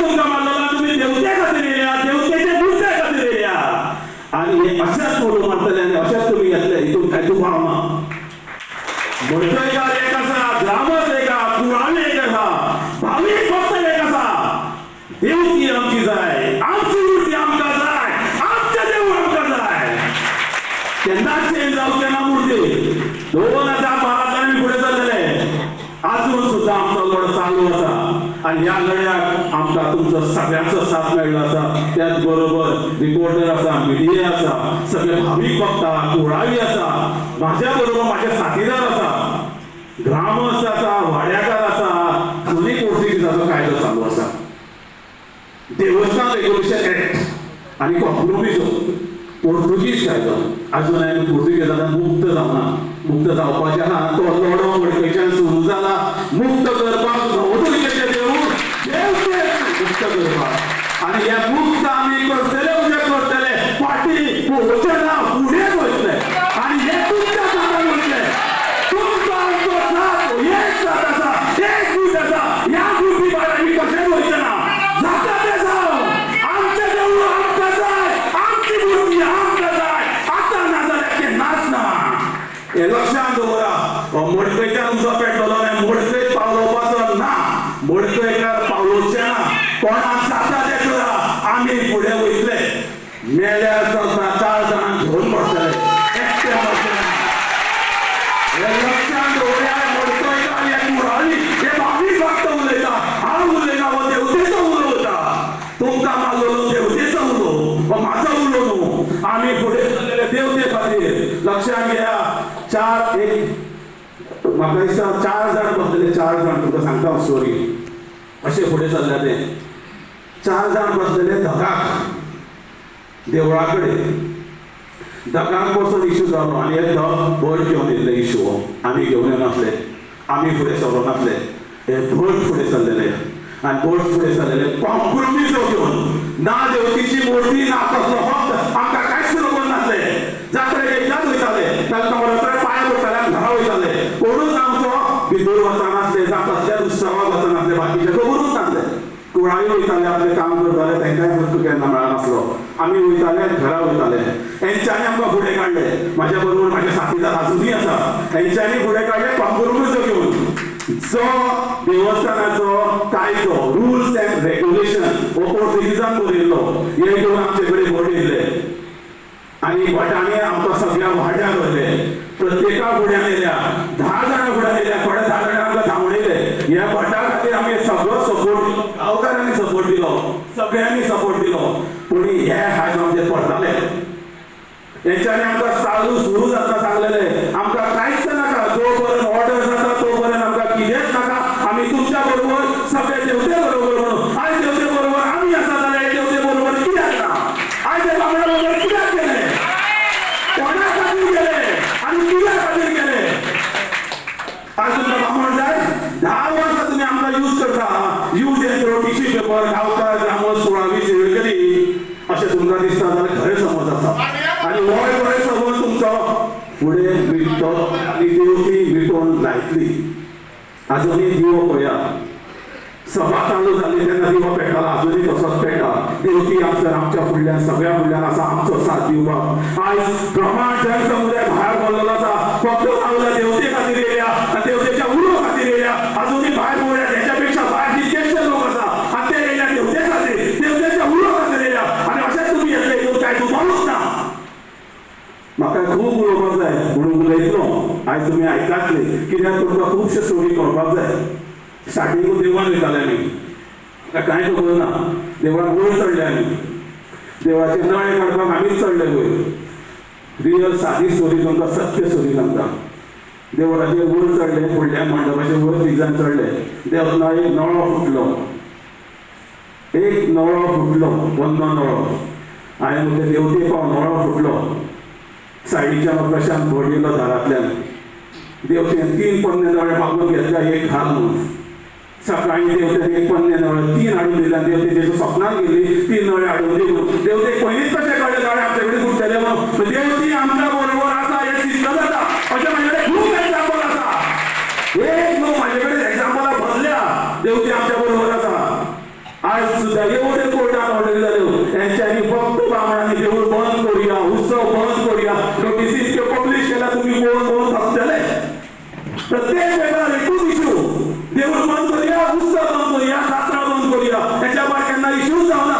तुमका मानला तुम्ही देवते खातीर येयल्या देवतेच्या मुर्त्या खातीर येयल्या आणि हे अशाच फोटो मारतले आणि अशाच तुम्ही घेतले हितून काय तू पावना एक असा ग्रामच एक एक असा भाविक फक्त एक असा देवकी आमची जाय आमची मूर्ती आमका जाय आमच्या देव आमका जाय. तेन्ना चेंज जावचे ना मूर्ती. दोन हजार बाराच्यान फुडें चाललेले अजून सुद्धा आमचो लढा चालू आसा आणि ह्या लढ्याक आमकां तुमचो सगळ्यांचो साथ मेळ्ळो आसा त्याच बरोबर रिपोर्टर आसा मिडिया आसा सगळे भावीक भक्ता कुळावी आसा माझ्या बरोबर माझे साथीदार आसा ग्रामस्थ आसा वाड्याकार आसा दोन्ही पोर्तुगीजाचो कायदो चालू आसा देवस्थान रेग्युलेशन ऍक्ट आणि कॉम्प्रोमिजो पोर्तुगीज कायदो. अजून आमी पोर्तुगेजांना मुक्त जावना मुक्त जावपाचे आहा तो लढो खंयच्यान सुरू जाला मुक्त करपाक नवदुर्गेचे देऊळ देव मुक्त करपाक आणि हे मुक्त आमी करतले उद्या करतले. फाटी पोवचे ना कोणाक जाता ते करा आमी फुडें वयतले मेल्यार चलता चार जाणांक घेवन पडटले एकटे वचचे ना हे लक्षात दवरया मोडकयकार हे कुराळी हे भावी भक्त उलयता हांव उलयता हो देवतेचो उलोवता तुमकां मागलो देवतेचो उलो हो म्हाजो उलो न्हू आमी फुडें चल्लेले देवते खातीर लक्षांत घेया चार एक म्हाका दिसता चार जाण बसलेले चार जाण तुका सांगता स्टोरी अशें फुडें चल्ले ते चार जाण बसलेले धगाक देवळा कडेन धगाक बसून इशू जालो आनी हे धग भट घेवन येयल्ले इशू हो आमी घेवन येनासले आमी फुडें सरो नासले हे भट फुडें चल्लेले आनी भट फुडें चल्लेले कॉम्प्रोमिजो घेवन ना देवतीची मूर्ती ना कसलो फक्त आमकां कांयच नको नासले जात्रेक एकदाच वयताले ताका नवरात्र पांय पडटाले आनी घरा वयताले कोणूच आमचो भितर वचनासले जावं कसल्याच उत्सवाक वचनासले बाकीचे खबरूच नासले वयताले आपले काम करताले तांकांय वस्तू केन्ना मेळनासलो आमी वयताले घरा वयताले हेंच्यांनी आमकां फुडें काडले म्हाज्या बरोबर म्हाजे साथीदार अजुनूय आसा हेंच्यांनी फुडें काडले कॉम्प्रोमिजो घेवन जो देवस्थानाचो कायदो रुल्स अँड रेग्युलेशन हो पोर्तुगीजान बरयल्लो हे घेवन आमचे कडेन व्हड येयले आनी भटांनी आमकां सगळ्या वाड्यार व्हरले प्रत्येका फुड्यान येयल्या धा जाणां फुड्यान येयल्या थोड्या धा जाणां आमकां ह्या भटा खातीर आमी सगळो सपोर्ट दिलो गांवकारांनी सपोर्ट दिलो सगळ्यांनी सपोर्ट दिलो पूण हे हायज आमचे पडटाले तेंच्यांनी आमकां चालू सुरू जाता सांगलेले आमकां कांयच नाका जो पर्यंत ऑर्डर जाता तो पर्यंत आमकां कितेंच नाका आमी तुमच्या बरोबर सगळे देवते बरोबर म्हणून आयज देवते बरोबर आमी आसा जाल्यार हे देवते बरोबर कित्याक ना आयज हे बाबड्या बरोबर कित्याक गेले कोणा खातीर गेले आनी कित्या खातीर आज तुमचा ब्राह्मण जाय दहा वर्ष तुम्ही आमचा यूज करता. Use and throw tissue paper गावता ग्रामोस सोळावी सेवेकरी असे तुमचा दिसता जाल्यार खरे समज आसा आणि वय वय समज तुमचं. पुढे मिटतो आणि देवती मिटोवन लायतली अजूनही दिवो पया सभा चालू झाली त्यांना दिवा पेटला अजूनही तसोच पेटा देवती आमच्या आमच्या फुडल्या सगळ्या फुडल्यान आसा आमचो साथ दिवपाक आज प्रमाण समुदाय भायर पडलेलो आसा फक्त चांगला देवते खातीर गेल्या देवतेच्या उलो खातीर गेल्या अजूनही भायर पडल्या तेच्या पेक्षा भायर कितकेशे लोक असा. आणि ते येयल्या देवते खातीर देवतेच्या उलो खातीर गेल्या आनी अशेंच तुमी येतले येवन काय दुबारूच ना म्हाका खूब उलोवपाक जाय म्हणून उलयतलो आयज तुमी आयकातले कित्याक तुमकां खुबशे स्टोरी कळपाक जाय. स्टार्टिंगूच देवळान वयताले आमी म्हाका कांय खबर ना देवळान वयर चडले आमी देवळाचे नळे काडपाक आमीच चडले वयर रियल सादी स्टोरी तुमकां सत्य स्टोरी सांगता देवळाचेर वयर चडले फुडल्या मंडपाचे वयर तिगान चडले देवना एक नळो फुटलो. एक नळो फुटलो वन्नो नळो हांवें म्हणलें देवते पाव नळो फुटलो. सायडीच्यान प्रशांत भट येयलो दारांतल्यान देवतेन तीन पन्ने नळे मागून घेतल्या एक घाल म्हणून. सकाळी देवतेन एक पन्ने नळे तीन हाडून दिल्या देवते तेच्या स्वप्नान गेली तीन नळे हाडून दिली देवते पयलींच कशें कळ्ळे नळे आमचे कडेन फुटलेले म्हणून देवती आमच्या बरोबर आसा हे सिद्ध जाता अशें म्हाजे कडेन खूब एग्जाम्पल आसा एक न्हू म्हाजे कडेन एग्जाम्पलां भरल्या देवती आमच्या बरोबर आसा आज सुद्धा एवढे कोर्टात ऑर्डर झाले त्यांच्यानी फक्त ब्राह्मणांनी देऊळ बंद करूया उत्सव बंद करूया नोटीस इतके पब्लिश केला तुम्ही कोण कोण थकतले प्रत्येक वेळेला एकूच इशू देऊळ बंद करूया उत्सव बंद करूया जात्रा बंद करूया त्याच्या बारक्यांना इश्यू जाऊ ना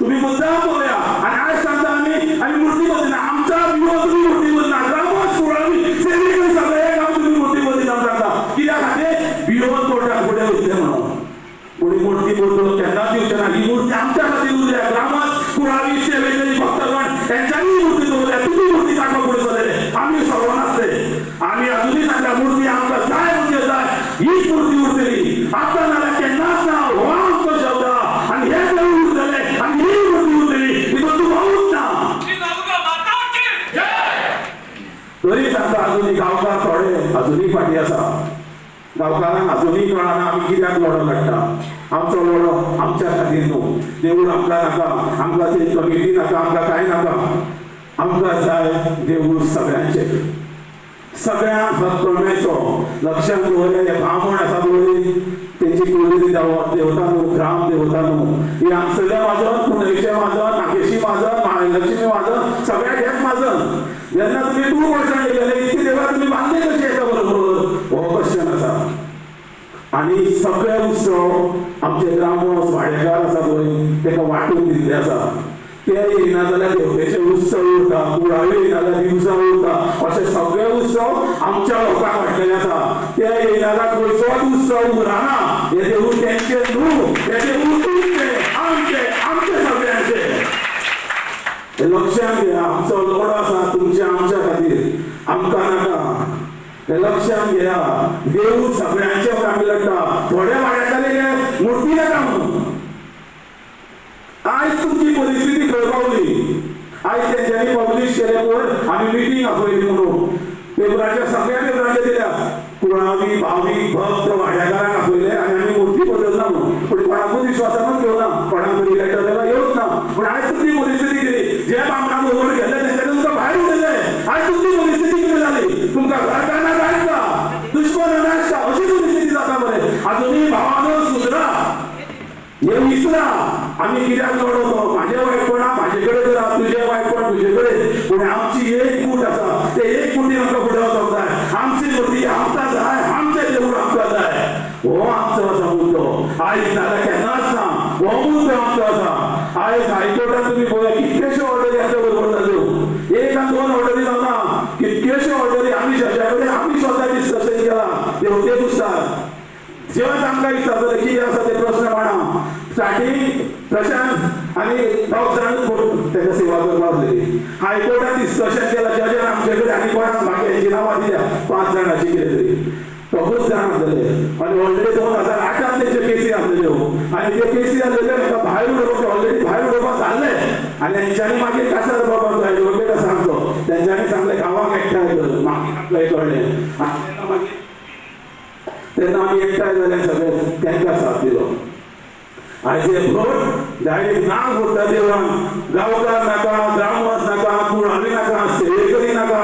तुम्ही मुद्दाम बोलूया आणि आज सांगता आम्ही आम्ही मूर्ती बदलना आमचा विरोध तुम्ही मूर्ती बदलना ग्रामस्थ सोडावी सेवेकडे सगळे काम तुम्ही मूर्ती बदलना सांगता कित्याक खातीर विरोध कोर्टात फुडें वयतले म्हणून कोणी मूर्ती बोलतो त्यांना दिवच्या ना ही मूर्ती आमच्या खातीर उरल्या ग्रामस्थ कुळावी सेवेकरी भक्तगण त्यांच्यानी मूर्ती दवरल्या तुम्ही मूर्ती काडपा पुढे चलले आम्ही सर्वनाचले आम्ही अजूनही सांगल्या मूर्ती आमकां जाय म्हणजे जाय हीच मूर्ती उरतली आता नाल्यार केन्नाच ना हो आमचो शब्द आणि हे देऊळ उरतले आणि ही मूर्ती उरतली तितून तूं भावूच ना जिजाऊगा माता की तरी सांगता अजूनही गांवकार थोडे अजूनही फाटी आसा गावकारांना अजूनही कळना आमी कित्याक लढो लढटा आमचो लढो आमच्या खातीर न्हू देवूळ आमकां नाका आमकां ते कमिटी नाका आमकां कांय नाका. आमकां जाय देवूळ सगळ्यांचे. सगळ्यांक हक कळमेचो लक्षात दवरले हे ब्राह्मण आसा पळय तेंची कुलदेवी देवता न्हू ग्राम देवता न्हू ही आमसल्या वाजत पुणेचे वाजत नागेशी वाजत महालक्ष्मी वाजत सगळ्याक हेच वाजत जेन्ना तुमी टू पर्संट गेले इतकी देवळां तुमी बांदले कशी येता बरोबर हो क्वेश्चन आसा आणि सगळे उत्सव आमचे ग्रामोस वाडेकार आसा पळय तेका वांटून दिल्ले आसा ते येयना जाल्यार देवतेचे उत्सव उरता कुळावी येयना जाल्यार दिवसा उरता अशे सगळे उत्सव आमच्या लोकांक वाटलेले आसा ते येयना जाल्यार खंयचोच उत्सव उरना हे देवूळ तेंचे न्हू हे देवूळ आमचे आमचे सगळ्यांचे. हे लक्षात घ्या आमचो लोड आसा तुमच्या आमच्या खातीर. आमकां लक्षात घ्या. देव सगळ्यांचे काम लढता थोड्या वाड्यात आलेल्या नाका काम. आज तुमची परिस्थिती खंय आज त्यांच्यानी पब्लिश केल्यावर आम्ही आमी मिटींग म्हणून. पेपराच्या सगळ्या पेपराच्या दिल्या. कुणावी भावीक भक्त वाड्याकारांक आपयले आनी आमी मूर्ती बदलना म्हणून. पूण कोणाकडून विश्वासानूच घेवना कोणाक कोणाकडे लेटर दिला ना. पूण आज तुमची परिस्थिती कितें जे बामणां बरोबर गेले तेंच्यांनी तुमकां भायर उडयले आज तुमची परिस्थिती कितें जाली तुमकां घर काडना काडटा दुश्मन नाशता अशी परिस्थिती जाता मरे भावानं सुधरा हे विसरा आम्ही कित्याक लढवतो माझ्या वायटपणा माझ्याकडे कडेन तुझ्या तुझे तुझ्याकडे पण आमची एक मूठ असा ते एक मुठी आमकां फुडें होता आमची मुठी आमकां जाय आमचें देऊळ आमकां जाय हो आमचं असा मुद्दो आयज दादा हो, केन्नाच ना हो मुद्दो आमचो असा. आयज हायकोर्टात तुम्ही पळय कितलेश्यो ऑर्डरी आमच्या बरोबर जाल्यो एक आनी दोन ऑर्डरी जावना कितल्योश्यो ऑर्डरी आम्ही ज्याच्याकडे आम्ही स्वतः डिस्कशन केला. ते होते दुसरा जेव्हा आमकां विचारतले कितें आसा ते प्रश्न मांडा. स्टार्टींग प्रशांत आनी दोग जाण कोण तेका सेवा करपाक लागली हायकोर्टान डिस्कशन केला. जजान आमचे कडेन आनी कोणाक म्हाका हेंची नांवां दिल्या पांच जाणांची कितें तरी. दोगूच जाण आसलेले आनी ऑलरेडी दोन हजार आठांत तेच्यो केसी आसलेल्यो हो. आनी त्यो केसी आसलेल्यो म्हाका भायर उडोवपाक ऑलरेडी भायर उडोवपाक जाल्ले आनी तेंच्यांनी मागीर कासार बाबा तो एडवोकेट सांगलो तेंच्यांनी सांगलें गांवांक एकठांय कर मागीर आपल्याक कळ्ळें मागीर तेन्ना आमी एकठांय जाले सगळे तांकां साथ दिलो आयज हे भट डायरेक्ट नांव फोडटा देवळान गांवकार नाका ग्रामवास नाका कुळावी नाका सेवेकरी नाका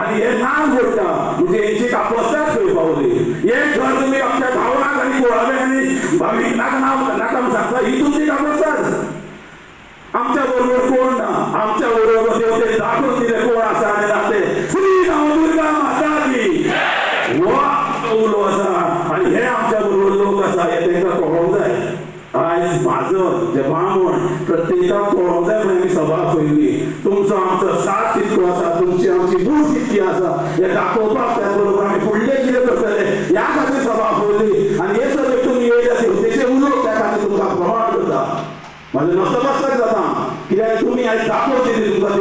आनी हे नांव फोडटा म्हणजे हेंची कापसात खंय पावली हे घर तुमी आमच्या भावनाक आनी कुळावे आनी भावीक नाका नांव नाका सांगता ही तुमची कापसात आमच्या बरोबर कोण ना? आमच्या बरोबर देवते दाखवून दिले कोण आसा आनी नाते श्री दुर्गा माता की हो आमचो उलो आसा आनी हे आमच्या आसा हे तांकां कळोंक जाय आयज माझं जे ब्राह्मण प्रत्येकाक कळोंक जाय म्हणून आमी सभा पयली तुमचो आमचो साथ कितको आसा तुमची आमची बूड कितकी आसा हे दाखोवपाक त्या बरोबर. आमी फुडले कितें करतले ह्या खातीर सभा पयली आनी हे सगळे तुमी येयल्या तेचे उलोवप त्या खातीर तुमकां प्रमाण करता म्हाजें नसमस्तक जाता. कित्याक तुमी आयज दाखोवचे तुमकां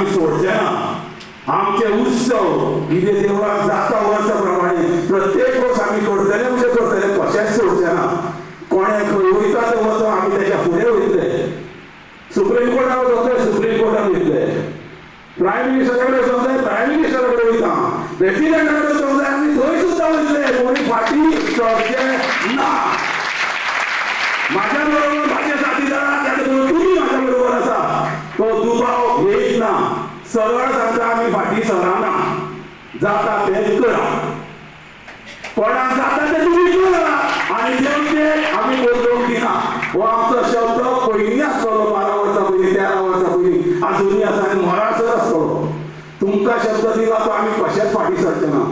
हक्क आमी सोडचे ना आमचे उत्सव कितें देवळाक जाता वर्सा प्रमाणे प्रत्येक वर्स आमी करतले म्हणजे करतले कशेंच सोडचे ना कोणे खंय वयता तो वचो आमी तेच्या फुडें वयतले सुप्रीम कोर्टाक वचोंक सुप्रीम कोर्टाक वयतले प्रायम मिनिस्टरा कडेन वचोंक जाय प्रायम मिनिस्टरा कडेन वयता प्रेसिडेंटा कडेन वचोंक जाय आमी थंय सुद्दां वयतले कोणी फाटी सबजेक्ट ना माझ्या बरोबर माझ्या साथीदारा त्याच्या बरोबर तुम्ही माझ्या बरोबर असा तो दुबाव घेत ना सरळ जाता आम्ही फाटी सरना जाता ते करा कोणाक जाता ते तुम्ही करा आणि जेवते आम्ही बोलतो दिना हो आमचो शब्द पयलीं आसतलो बारा वर्सां पयलीं तेरा वर्सां पयलीं आजुनी आसा आनी मोरासर आसतलो तुमकां शब्द दिला तो आम्ही कशेंच फाटी सरचे ना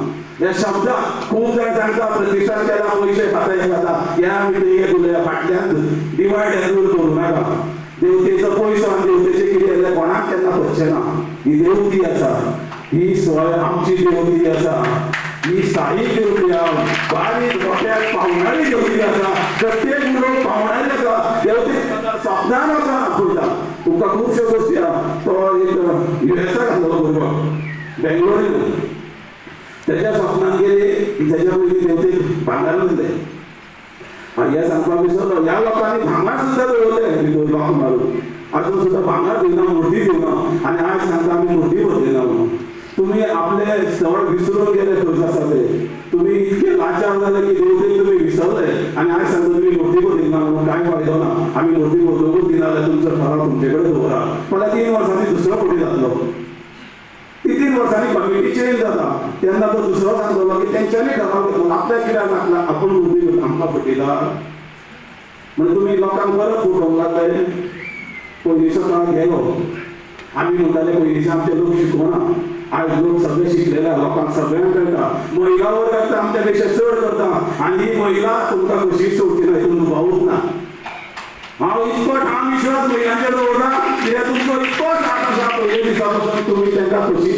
या शब्दाक खूब जाण सांगता प्रतिश्ठान केला पयशे खाता. हे खाता या आमी ते उलया फाटल्यान डिवायड एंड रूल करूं नाका. देवतेचो पयसो आनी देवतेचे कितें कोणाक केन्ना पडचें ना ही देवती आसा ही सोय आमची देवती आसा ही साई देवती आहा बारीक मोठ्याक पावणारी देवती आसा प्रत्येक म्हणून पावणारी आसा देवती सपनान असा पळयता तुमका खुबश्यो गोष्टी तो एक युएसा आसलो भुरगो बेंगलोरीन त्याच्या स्वप्नात गेले त्याच्या पयलीं देवतेक भांगार दिले हे सांगपाक विसरलो ह्या लोकांनी भांगार सुद्धा दवरले भितर लोक मारून अजून सुद्धा भांगर देणार मोठी दिवना आणि आज सांगता आम्ही मूर्ती बदलिना म्हणून. तुम्ही आपले सवड विसरून गेले खंय तुम्ही इतके लाचार झाले की देवतेक तुम्ही विसरले. आणि आज सांगतो तुम्ही मोठी मूर्ती देणार म्हणून काय फायदा ना आम्ही मोठी बदलूंकूच दिना दिला तुमचं ठराव तुमच्याकडे कडेन मला तीन वर्षांनी दुसरं कुठे जातलो? ती तीन वर्षांनी कमिटी चेंज झाला. त्यांना तो दुसरो सांगतो की त्यांच्याने ठराव घेतलो. आपल्या किडा टाकला. आपण मोठी करता आमकां फटयता म्हणजे तुम्ही लोकांक बरं फुटोवंक लागले. पयलींचो काळ गेलो आमी म्हणटाले पयलींचे आमचे लोक शिकवना आज लोक सगळे शिकलेले लोकांक सगळ्यांक कळटा महिला वर्ग आमच्या पेक्षा चड करता. आनी ही महिला तुमकां कशी सोडची ना हितून भावूच ना. हांव इतको ठाम विश्वास महिलांचेर दवरता कित्याक तुमचो इतको साथ आसा पयले दिसा पासून तुमी तांकां कशी